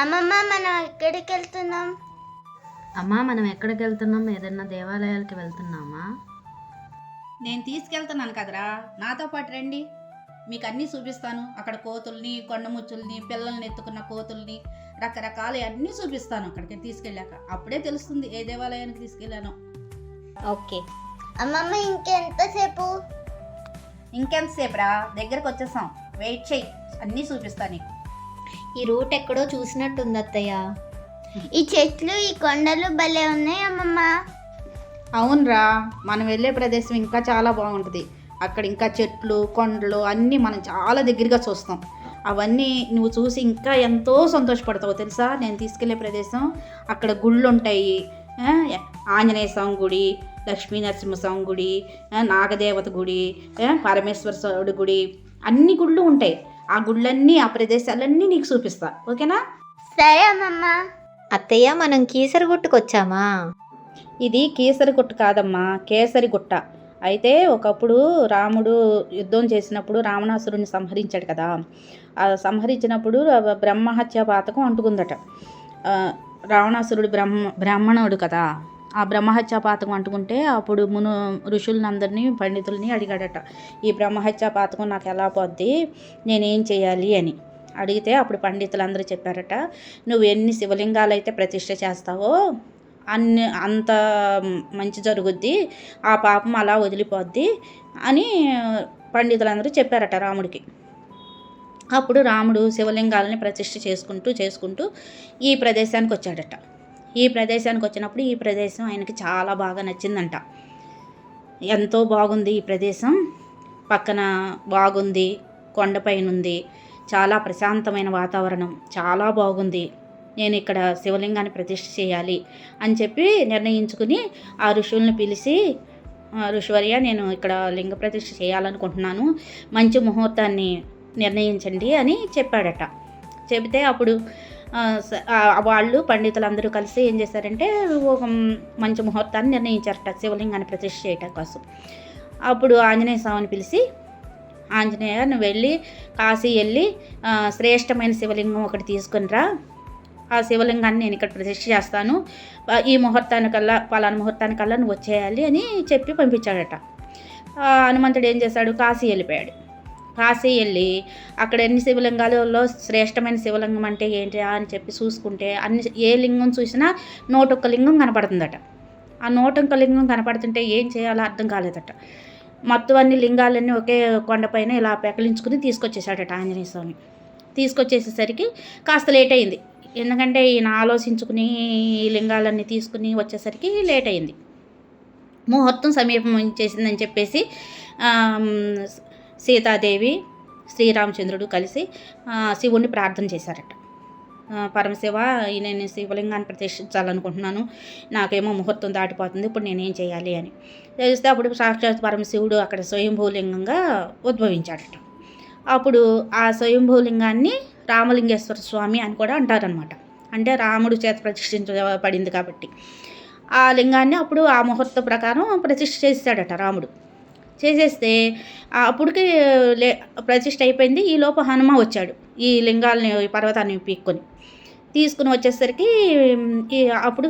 అమ్మమ్మ మనం ఎక్కడికి వెళ్తున్నాం అమ్మా మనం ఎక్కడికి వెళ్తున్నాం ఏదైనా దేవాలయాలకి వెళ్తున్నామా? నేను తీసుకెళ్తున్నాను కదరా. నాతో పాటు రండి. మీకు అన్నీ చూపిస్తాను. అక్కడ కోతుల్ని కొండముచ్చుల్ని పిల్లల్ని ఎత్తుకున్న కోతుల్ని రకరకాల అన్నీ చూపిస్తాను అక్కడికి తీసుకెళ్ళాక. అప్పుడే తెలుస్తుంది ఏ దేవాలయానికి తీసుకెళ్ళాను. ఓకే. అమ్మమ్మ ఇంకెంతసేపు? ఇంకెంతసేపు రా దగ్గరకు వచ్చేసాం వెయిట్ చెయ్యి. అన్నీ చూపిస్తాను నీకు. ఈ రూట్ ఎక్కడో చూసినట్టుంది అత్తయ్య ఈ చెట్లు ఈ కొండలు భలే ఉన్నాయి అమ్మమ్మ. అవునరా మనం వెళ్ళే ప్రదేశం ఇంకా చాలా బాగుంటుంది. అక్కడ ఇంకా చెట్లు కొండలు అన్నీ మనం చాలా దగ్గరగా చూస్తాం. అవన్నీ నువ్వు చూసి ఇంకా ఎంతో సంతోషపడతావు తెలుసా? నేను తీసుకెళ్ళే ప్రదేశం అక్కడ గుళ్ళు ఉంటాయి ఆ, ఆంజనేయ స్వామి గుడి లక్ష్మీ నరసింహస్వామి గుడి నాగదేవత గుడి పరమేశ్వర స్వామి గుడి అన్ని గుళ్ళు ఉంటాయి. ఆ గుళ్ళన్నీ ఆ ప్రదేశాలన్నీ నీకు చూపిస్తా. ఓకేనా? సరే అమ్మమ్మ. అత్తయ్య మనం కీసరగుట్టుకు వచ్చామా ఇది కేసరి గుట్ట కాదమ్మా కేసరి గుట్ట. అయితే ఒకప్పుడు రాముడు యుద్ధం చేసినప్పుడు రావణాసురుని సంహరించాడు కదా. ఆ సంహరించినప్పుడు బ్రహ్మహత్య పాతకం అంటుకుందట. రావణాసురుడు బ్రహ్మ బ్రాహ్మణుడు కదా. ఆ బ్రహ్మహత్య పాతకం అంటుకుంటే అప్పుడు మును ఋషులందరినీ పండితుల్ని అడిగాడట. ఈ బ్రహ్మహత్య పాతకం నాకు ఎలా పోద్ది? నేనేం చేయాలి అని. అడిగితే అప్పుడు పండితులందరూ చెప్పారట నువ్వు ఎన్ని శివలింగాలు అయితే ప్రతిష్ట చేస్తావో అన్ని అంత మంచి జరుగుద్ది ఆ పాపం అలా వదిలిపోద్ది అని పండితులందరూ చెప్పారట రాముడికి. అప్పుడు రాముడు శివలింగాలని ప్రతిష్ఠ చేసుకుంటూ చేసుకుంటూ ఈ ప్రదేశానికి వచ్చాడట ఈ ప్రదేశానికి వచ్చినప్పుడు ఈ ప్రదేశం ఆయనకి చాలా బాగా నచ్చిందంట. ఎంతో బాగుంది ఈ ప్రదేశం. పక్కన బాగుంది కొండపైన ఉంది చాలా ప్రశాంతమైన వాతావరణం చాలా బాగుంది. నేను ఇక్కడ శివలింగాన్ని ప్రతిష్ఠ చేయాలి అని చెప్పి నిర్ణయించుకుని ఆ ఋషుల్ని పిలిచి "ఆ, ఋషివర్య నేను ఇక్కడ లింగ ప్రతిష్ఠ చేయాలనుకుంటున్నాను. మంచి ముహూర్తాన్ని నిర్ణయించండి అని చెప్పాడట. చెబితే అప్పుడు వాళ్ళు పండితులందరూ కలిసి ఏం చేశారంటే ఒక మంచి ముహూర్తాన్ని నిర్ణయించారట శివలింగాన్ని ప్రతిష్ఠ చేయటం కోసం. అప్పుడు ఆంజనేయ స్వామిని పిలిచి ఆంజనేయ నువ్వు వెళ్ళి కాశీ వెళ్ళి శ్రేష్టమైన శివలింగం ఒకటి తీసుకునిరా ఆ శివలింగాన్ని నేను ఇక్కడ ప్రతిష్ఠ చేస్తాను. ఈ ముహూర్తానికల్లా పలానా ముహూర్తానికల్లా నువ్వు వచ్చేయాలి అని చెప్పి పంపించాడట. హనుమంతుడు ఏం చేశాడు? కాశీ వెళ్ళిపోయాడు. కాశీ వెళ్ళి అక్కడ ఎన్ని శివలింగాలలో శ్రేష్టమైన శివలింగం అంటే ఏంటి అని చెప్పి చూసుకుంటే అన్ని ఏ లింగం చూసినా నోటొక్క లింగం కనపడుతుందట. ఆ నోటొక్క లింగం కనపడుతుంటే ఏం చేయాలో అర్థం కాలేదట. మొత్తం అన్ని లింగాలన్నీ ఒకే కొండపైన ఇలా పెకలించుకుని తీసుకొచ్చేసాడట ఆంజనేయ స్వామి. తీసుకొచ్చేసేసరికి కాస్త లేట్ అయింది. ఎందుకంటే ఈయన ఆలోచించుకుని ఈ లింగాలన్నీ తీసుకుని వచ్చేసరికి లేట్ అయింది. ముహూర్తం సమీపం చేసిందని చెప్పేసి సీతాదేవి శ్రీరామచంద్రుడు కలిసి శివుణ్ణి ప్రార్థన చేశారట. పరమశివ ఈ నేను శివలింగాన్ని ప్రతిష్ఠించాలనుకుంటున్నాను. నాకేమో ముహూర్తం దాటిపోతుంది. ఇప్పుడు నేనేం చేయాలి అని చేస్తే అప్పుడు సాక్షాత్ పరమశివుడు అక్కడ స్వయంభూలింగంగా ఉద్భవించాడట. అప్పుడు ఆ స్వయంభూలింగాన్ని రామలింగేశ్వర స్వామి అని కూడా అంటారనమాట అంటే రాముడు చేత ప్రతిష్ఠించబడింది కాబట్టి. ఆ లింగాన్ని అప్పుడు ఆ ముహూర్త ప్రకారం ప్రతిష్ఠ చేశాడట రాముడు. చేసేస్తే అప్పటికి లే ప్రతిష్ట అయిపోయింది. ఈ లోపు హనుమ వచ్చాడు ఈ లింగాలని ఈ పర్వతాన్ని పీక్కొని. తీసుకుని వచ్చేసరికి ఈ అప్పుడు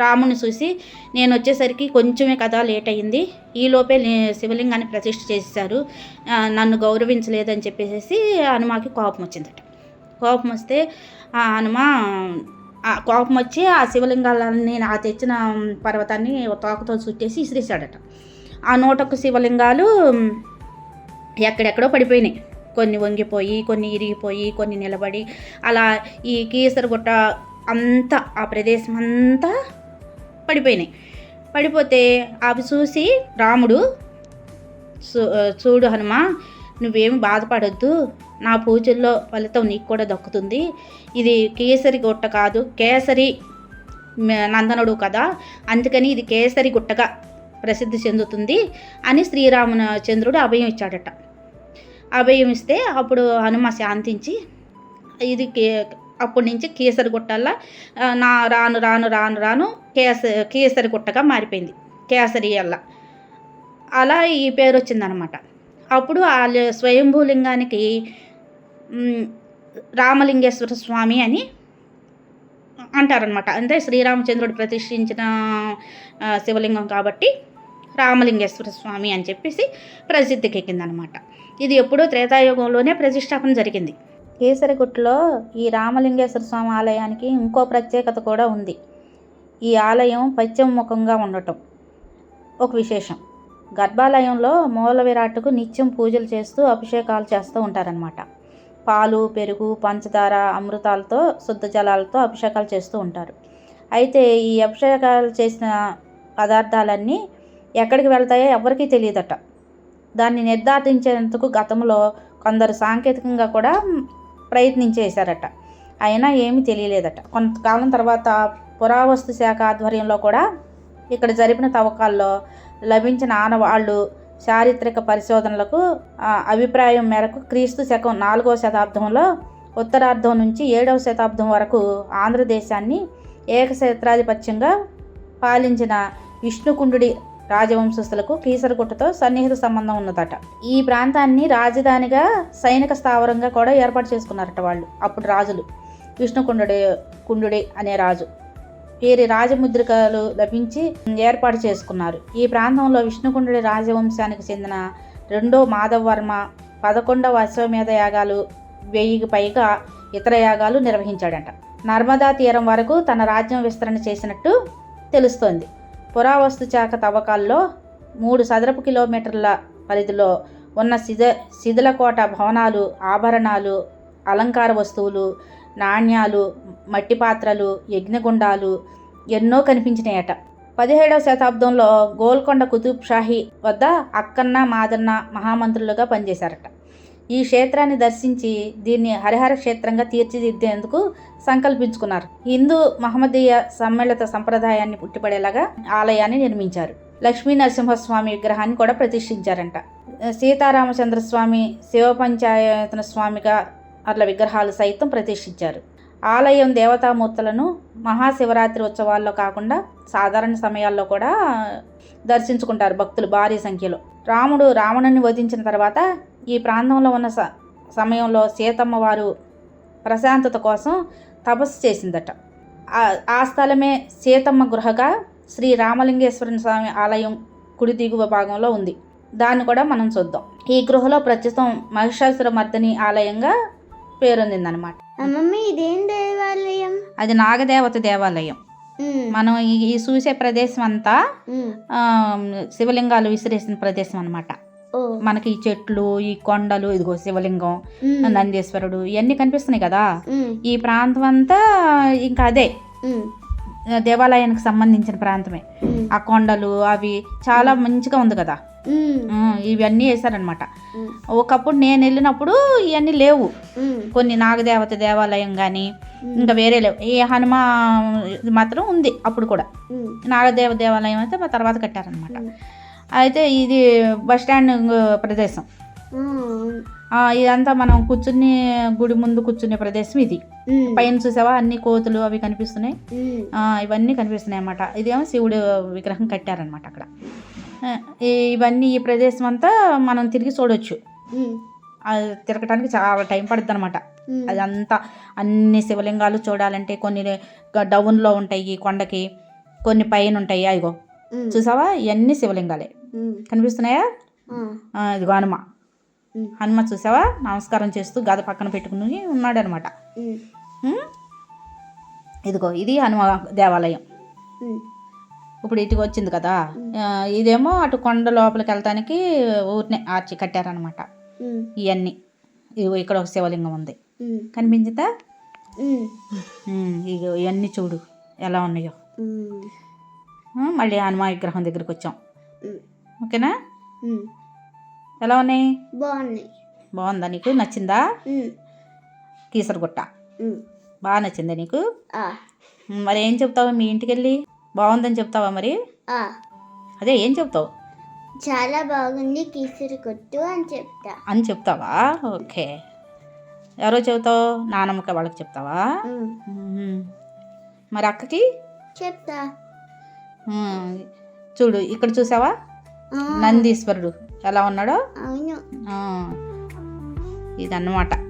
రాముని చూసి నేను వచ్చేసరికి కొంచెమే కదా లేట్ అయ్యింది ఈలోపే శివలింగాన్ని ప్రతిష్ఠ చేశారు. నన్ను గౌరవించలేదని చెప్పేసి హనుమాకి కోపం వచ్చిందట. కోపం వస్తే ఆ హనుమ ఆ కోపం వచ్చి ఆ శివలింగాలన్నీ ఆ తెచ్చిన పర్వతాన్ని తోకతో చుట్టేసి ఇసిరేశాడట. ఆ నూటొక్క శివలింగాలు ఎక్కడెక్కడో పడిపోయినాయి. కొన్ని వంగిపోయి కొన్ని ఇరిగిపోయి కొన్ని నిలబడి అలా ఈ కీసరగుట్ట అంతా ఆ ప్రదేశం అంతా పడిపోయినాయి. పడిపోతే అవి చూసి రాముడు చూడు హనుమ నువ్వేమి బాధపడొద్దు. నా పూజల్లో ఫలితం నీకు కూడా దక్కుతుంది. ఇది కేసరి గుట్ట కాదు కేసరి నందనుడు కదా. అందుకని ఇది కేసరి గుట్టగా ప్రసిద్ధి చెందుతుంది అని శ్రీరామున చంద్రుడు అభయం ఇచ్చాడట. అభయం ఇస్తే అప్పుడు హనుమ శాంతించి ఇది కే అప్పటి నుంచి కేసరి గుట్టల్లా నా రాను రాను రాను రాను కేస కేసరి గుట్టగా మారిపోయింది కేసరి అల్లా. అలా ఈ పేరు వచ్చిందనమాట. అప్పుడు ఆ స్వయంభూలింగానికి రామలింగేశ్వర స్వామి అని అంటారనమాట. అంటే శ్రీరామచంద్రుడు ప్రతిష్ఠించిన శివలింగం కాబట్టి రామలింగేశ్వర స్వామి అని చెప్పేసి ప్రసిద్ధికి ఎక్కిందనమాట ఇది ఎప్పుడూ త్రేతాయుగంలోనే ప్రతిష్టాపన జరిగింది. కేసరిగుట్టలో ఈ రామలింగేశ్వర స్వామి ఆలయానికి ఇంకో ప్రత్యేకత కూడా ఉంది. ఈ ఆలయం పశ్చిమముఖంగా ఉండటం. ఒక విశేషం. గర్భాలయంలో మూల విరాట్కు నిత్యం పూజలు చేస్తూ అభిషేకాలు చేస్తూ ఉంటారనమాట. పాలు పెరుగు పంచదార అమృతాలతో శుద్ధ జలాలతో అభిషేకాలు చేస్తూ ఉంటారు. అయితే ఈ అభిషేకాలు చేసిన పదార్థాలన్నీ ఎక్కడికి వెళ్తాయో ఎవరికీ తెలియదట. దాన్ని నిర్ధారించేందుకు గతంలో కొందరు సాంకేతికంగా కూడా ప్రయత్నించేశారట. అయినా ఏమీ తెలియలేదట. కొంతకాలం తర్వాత పురావస్తు శాఖ ఆధ్వర్యంలో కూడా ఇక్కడ జరిపిన తవ్వకాల్లో లభించిన ఆనవాళ్ళు చారిత్రక పరిశోధనలకు అభిప్రాయం మేరకు క్రీస్తు శకం నాలుగవ శతాబ్దంలో ఉత్తరార్ధం నుంచి ఏడవ శతాబ్దం వరకు ఆంధ్రదేశాన్ని ఏకక్షేత్రాధిపత్యంగా పాలించిన విష్ణుకుండుడి రాజవంశస్థులకు కీసరగుట్టతో సన్నిహిత సంబంధం ఉన్నదట. ఈ ప్రాంతాన్ని రాజధానిగా సైనిక స్థావరంగా కూడా ఏర్పాటు చేసుకున్నారట వాళ్ళు. అప్పుడు రాజులు విష్ణుకుండుడి కుండుడి అనే రాజు వీరి రాజముద్రికలు లభించి ఏర్పాటు చేసుకున్నారు. ఈ ప్రాంతంలో విష్ణుకుండుడి రాజవంశానికి చెందిన రెండో మాధవవర్మ పదకొండవ అశ్వమేధ యాగాలు వెయ్యికి పైగా ఇతర యాగాలు నిర్వహించాడంట. నర్మదా తీరం వరకు తన రాజ్యం విస్తరణ చేసినట్టు తెలుస్తోంది. పురావస్తు శాఖ తవ్వకాల్లో మూడు చదరపు కిలోమీటర్ల పరిధిలో ఉన్న శిథ శిథిలకోట భవనాలు ఆభరణాలు అలంకార వస్తువులు నాణ్యాలు మట్టి పాత్రలు యజ్ఞగుండాలు ఎన్నో కనిపించినాయట. పదిహేడవ శతాబ్దంలో గోల్కొండ కుతుబ్ షాహీ వద్ద అక్కన్న మాదన్న మహామంత్రులుగా పనిచేశారట. ఈ క్షేత్రాన్ని దర్శించి దీన్ని హరిహర క్షేత్రంగా తీర్చిదిద్దేందుకు సంకల్పించుకున్నారు. హిందూ మహమ్మదీయ సమ్మిళిత సంప్రదాయాన్ని పుట్టిపడేలాగా ఆలయాన్ని నిర్మించారు. లక్ష్మీ నరసింహస్వామి విగ్రహాన్ని కూడా ప్రతిష్ఠించారంట. సీతారామచంద్రస్వామి శివపంచాయతన స్వామిగా అట్ల విగ్రహాలు సైతం ప్రతిష్ఠించారు. ఆలయం దేవతామూర్తులను మహాశివరాత్రి ఉత్సవాల్లో కాకుండా సాధారణ సమయాల్లో కూడా దర్శించుకుంటారు భక్తులు భారీ సంఖ్యలో. రాముడు రావణుని వధించిన తర్వాత ఈ ప్రాంతంలో ఉన్న స సమయంలో సీతమ్మ వారు ప్రశాంతత కోసం తపస్సు చేసిందట. ఆ- స్థలమే సీతమ్మ గృహగా శ్రీ రామలింగేశ్వర స్వామి ఆలయం కుడి దిగువ భాగంలో ఉంది. దాన్ని కూడా మనం చూద్దాం. ఈ గృహలో ప్రస్తుతం మహిషాసుర మర్దని ఆలయంగా పేరొందిందనమాట ఇదేం దేవాలయం? అది నాగదేవత దేవాలయం. మనం ఈ చూసే ప్రదేశం అంతా శివలింగాలు విసిరేసిన ప్రదేశం అనమాట మనకి ఈ చెట్లు ఈ కొండలు ఇదిగో శివలింగం నందీశ్వరుడు ఇవన్నీ కనిపిస్తున్నాయి కదా. ఈ ప్రాంతం అంతా ఇంకా అదే. దేవాలయానికి సంబంధించిన ప్రాంతమే. ఆ కొండలు అవి చాలా మంచిగా ఉంది కదా. ఇవన్నీ వేశారనమాట ఒకప్పుడు నేను వెళ్ళినప్పుడు ఇవన్నీ లేవు. కొన్ని నాగదేవత దేవాలయం కానీ ఇంకా వేరే లేవు. ఈ హనుమా ఇది మాత్రం ఉంది అప్పుడు కూడా. నాగదేవ దేవాలయం అయితే మా తర్వాత కట్టారనమాట. అయితే ఇది బస్ స్టాండ్ ప్రదేశం. ఇదంతా మనం కూర్చుని గుడి ముందు కూర్చునే ప్రదేశం ఇది. పైన చూసావా? అన్ని కోతులు అవి కనిపిస్తున్నాయి. ఇవన్నీ కనిపిస్తున్నాయి అన్నమాట. ఇదేమో శివుడు విగ్రహం కట్టారనమాట అక్కడ. ఇవన్నీ ఈ ప్రదేశం అంతా మనం తిరిగి చూడొచ్చు. అది తిరగటానికి చాలా టైం పడుతుంది అనమాట అదంతా అన్ని శివలింగాలు చూడాలంటే కొన్ని డౌన్లో ఉంటాయి కొండకి. కొన్ని పైన ఉంటాయి అదిగో. ఉమ్, చూసావా? ఇవన్నీ శివలింగాలే. కనిపిస్తున్నాయా? ఇదిగో హనుమ. ఉమ్, హనుమ చూసావా? నమస్కారం చేస్తూ గద పక్కన పెట్టుకుని ఉన్నాడు అనమాట ఇదిగో ఇది హనుమ దేవాలయం. ఇప్పుడు ఇటుకు వచ్చింది కదా. ఇదేమో అటు కొండ లోపలికి వెళ్ళటానికి ఊరినే ఆర్చి కట్టారనమాట. ఇవన్నీ ఇక్కడ ఒక శివలింగం ఉంది. కనిపించిందా ఇగో ఇవన్నీ చూడు ఎలా ఉన్నాయో. మళ్ళీ హనుమ విగ్రహం దగ్గరికి వచ్చాం. ఓకేనా. ఎలా ఉన్నాయి? బాగున్నాయి. బాగుందా నీకు? నచ్చిందా? కీసరగుట్ట. బాగా నచ్చిందా నీకు? మరి ఏం చెప్తావు మీ ఇంటికి వెళ్ళి బాగుందని చెప్తావా మరి. అదే ఏం చెప్తావు? చాలా బాగుంది కీసరి కొట్టు అని చెప్తా. అని చెప్తావా? ఓకే. ఎవరో చెబుతావు? నానమ్మకి వాళ్ళకి చెప్తావా. మరి అక్కకి? చెప్తా. చూడు ఇక్కడ చూసావా? నందీశ్వరుడు. ఎలా ఉన్నాడో? ఇదన్నమాట.